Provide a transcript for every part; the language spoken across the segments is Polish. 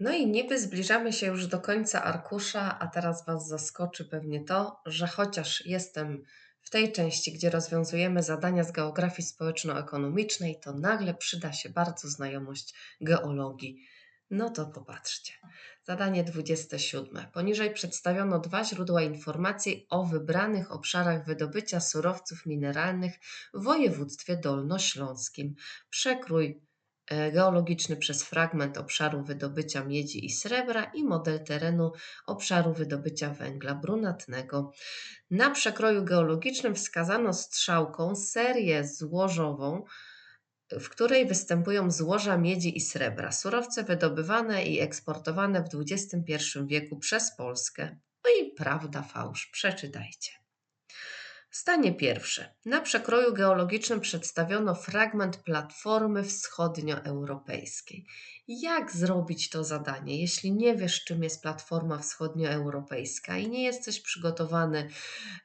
No i niby zbliżamy się już do końca arkusza, a teraz Was zaskoczy pewnie to, że chociaż jestem w tej części, gdzie rozwiązujemy zadania z geografii społeczno-ekonomicznej, to nagle przyda się bardzo znajomość geologii. No to popatrzcie. Zadanie 27. Poniżej przedstawiono dwa źródła informacji o wybranych obszarach wydobycia surowców mineralnych w województwie dolnośląskim. Przekrój geologiczny przez fragment obszaru wydobycia miedzi i srebra i model terenu obszaru wydobycia węgla brunatnego. Na przekroju geologicznym wskazano strzałką serię złożową, w której występują złoża miedzi i srebra, surowce wydobywane i eksportowane w XXI wieku przez Polskę. No i prawda, fałsz, przeczytajcie. Stanie pierwsze. Na przekroju geologicznym przedstawiono fragment platformy wschodnioeuropejskiej. Jak zrobić to zadanie, jeśli nie wiesz, czym jest platforma wschodnioeuropejska i nie jesteś przygotowany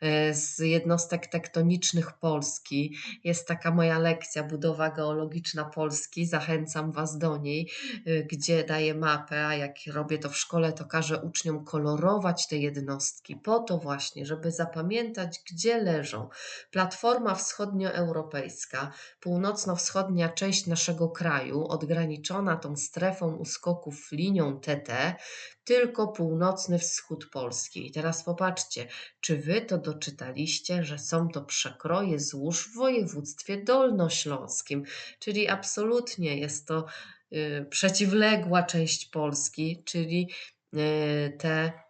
e, z jednostek tektonicznych Polski? Jest taka moja lekcja budowa geologiczna Polski. Zachęcam Was do niej, e, gdzie daję mapę, a jak robię to w szkole, to każę uczniom kolorować te jednostki po to właśnie, żeby zapamiętać, gdzie leżą. Platforma wschodnioeuropejska, północno-wschodnia część naszego kraju, odgraniczona tą strefą uskoków linią TT, tylko północny wschód Polski. I teraz popatrzcie, czy wy to doczytaliście, że są to przekroje złóż w województwie dolnośląskim, czyli absolutnie jest to y, przeciwległa część Polski, czyli y, te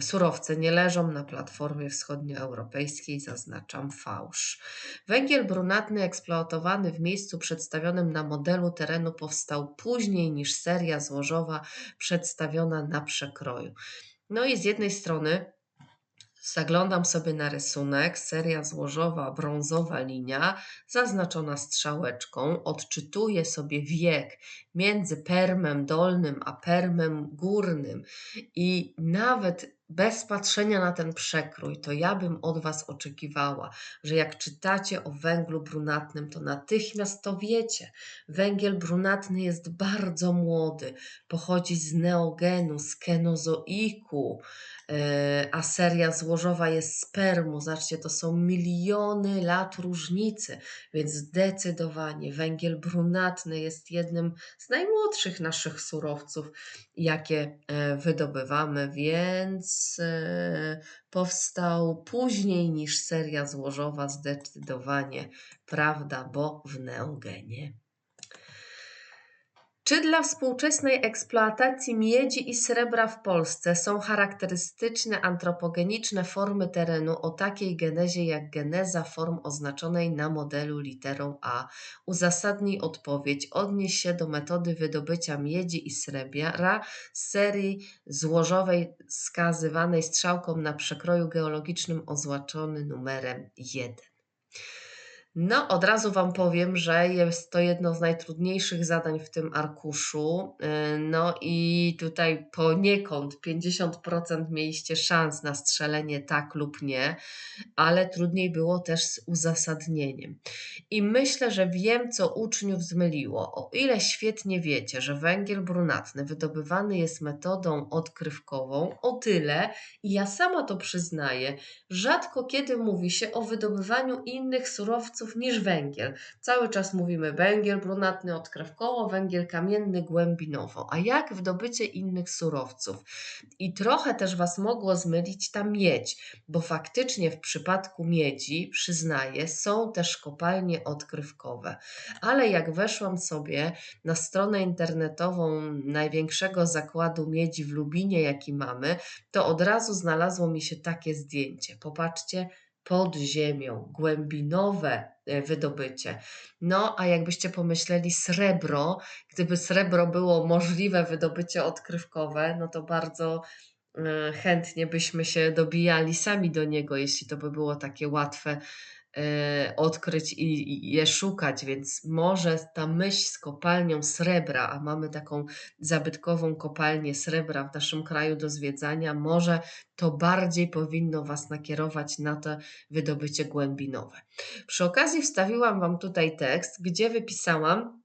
surowce nie leżą na platformie wschodnioeuropejskiej, zaznaczam fałsz. Węgiel brunatny eksploatowany w miejscu przedstawionym na modelu terenu powstał później niż seria złożowa przedstawiona na przekroju. No i z jednej strony Zaglądam sobie na rysunek, seria złożowa, brązowa linia, zaznaczona strzałeczką. Odczytuję sobie wiek między permem dolnym a permem górnym i nawet bez patrzenia na ten przekrój, to ja bym od Was oczekiwała, że jak czytacie o węglu brunatnym, to natychmiast to wiecie. Węgiel brunatny jest bardzo młody, pochodzi z neogenu, z kenozoiku, e, a seria złożowa jest spermu. Zobaczcie, to są miliony lat różnicy, więc zdecydowanie węgiel brunatny jest jednym z najmłodszych naszych surowców, jakie e, wydobywamy, więc Powstał później niż seria złożowa, zdecydowanie, prawda, bo w neogenie. Czy dla współczesnej eksploatacji miedzi i srebra w Polsce są charakterystyczne antropogeniczne formy terenu o takiej genezie jak geneza form oznaczonej na modelu literą A? Uzasadnij odpowiedź. Odnieś się do metody wydobycia miedzi i srebra z serii złożowej skazywanej strzałką na przekroju geologicznym oznaczony numerem 1. No, od razu Wam powiem, że jest to jedno z najtrudniejszych zadań w tym arkuszu. Y, no i tutaj poniekąd 50% mieliście szans na strzelenie tak lub nie, ale trudniej było też z uzasadnieniem. I myślę, że wiem, co uczniów zmyliło. O ile świetnie wiecie, że węgiel brunatny wydobywany jest metodą odkrywkową, o tyle, i ja sama to przyznaję, rzadko kiedy mówi się o wydobywaniu innych surowców niż węgiel. Cały czas mówimy węgiel brunatny odkrywkowo, węgiel kamienny głębinowo. A jak wydobycie innych surowców? I trochę też Was mogło zmylić ta miedź, bo faktycznie w przypadku miedzi, przyznaję, są też kopalnie odkrywkowe. Ale jak weszłam sobie na stronę internetową największego zakładu miedzi w Lubinie, jaki mamy, to od razu znalazło mi się takie zdjęcie. Popatrzcie, pod ziemią, głębinowe e, wydobycie. No, a jakbyście pomyśleli srebro, gdyby srebro było możliwe wydobycie odkrywkowe, no to bardzo e, chętnie byśmy się dobijali sami do niego, jeśli to by było takie łatwe odkryć i, je szukać, więc może ta myśl z kopalnią srebra, a mamy taką zabytkową kopalnię srebra w naszym kraju do zwiedzania, może to bardziej powinno Was nakierować na to wydobycie głębinowe. Przy okazji wstawiłam Wam tutaj tekst, gdzie wypisałam,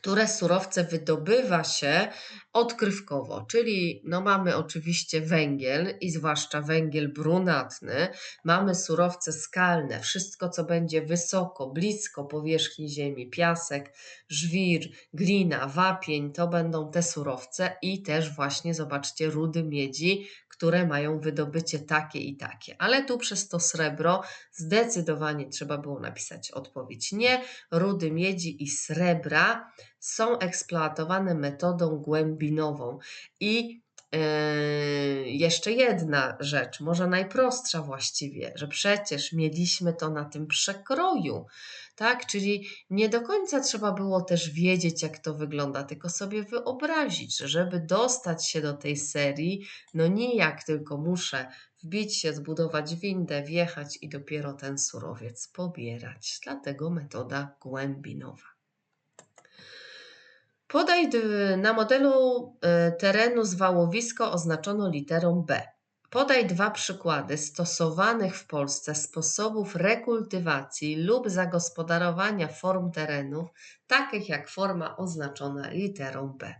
które surowce wydobywa się odkrywkowo, czyli no mamy oczywiście węgiel i zwłaszcza węgiel brunatny, mamy surowce skalne, wszystko co będzie wysoko, blisko powierzchni ziemi, piasek, żwir, glina, wapień, to będą te surowce i też właśnie zobaczcie rudy miedzi, które mają wydobycie takie i takie. Ale tu przez to srebro zdecydowanie trzeba było napisać odpowiedź nie. Rudy miedzi i srebra są eksploatowane metodą głębinową i jeszcze jedna rzecz, może najprostsza właściwie, że przecież mieliśmy to na tym przekroju, tak? Czyli nie do końca trzeba było też wiedzieć, jak to wygląda, tylko sobie wyobrazić, że żeby dostać się do tej serii, no nijak tylko muszę wbić się, zbudować windę, wjechać i dopiero ten surowiec pobierać. Dlatego metoda głębinowa. Podaj na modelu e, terenu zwałowisko oznaczono literą B. Podaj dwa przykłady stosowanych w Polsce sposobów rekultywacji lub zagospodarowania form terenów, takich jak forma oznaczona literą B.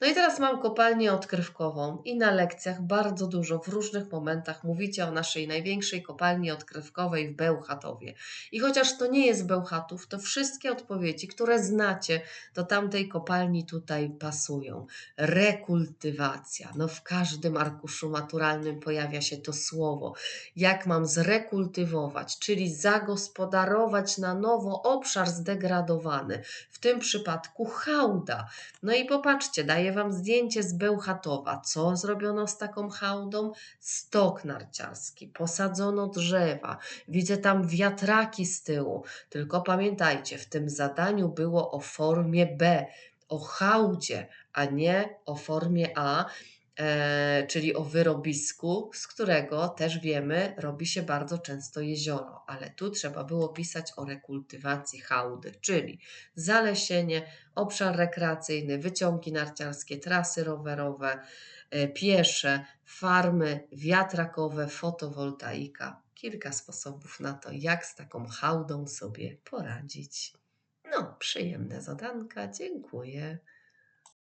No i teraz mam kopalnię odkrywkową i na lekcjach bardzo dużo w różnych momentach mówicie o naszej największej kopalni odkrywkowej w Bełchatowie. I chociaż to nie jest Bełchatów, to wszystkie odpowiedzi, które znacie do tamtej kopalni tutaj pasują. Rekultywacja. No w każdym arkuszu maturalnym pojawia się to słowo. Jak mam zrekultywować, czyli zagospodarować na nowo obszar zdegradowany. W tym przypadku hałda. No i popatrzcie, Zobaczcie, daję Wam zdjęcie z Bełchatowa. Co zrobiono z taką hałdą? Stok narciarski, posadzono drzewa, widzę tam wiatraki z tyłu. Tylko pamiętajcie, w tym zadaniu było o formie B, o hałdzie, a nie o formie A. E, czyli o wyrobisku, z którego też wiemy, robi się bardzo często jezioro, ale tu trzeba było pisać o rekultywacji hałdy, czyli zalesienie, obszar rekreacyjny, wyciągi narciarskie, trasy rowerowe, e, piesze, farmy wiatrakowe, fotowoltaika. Kilka sposobów na to, jak z taką hałdą sobie poradzić. No, przyjemne zadanka, dziękuję.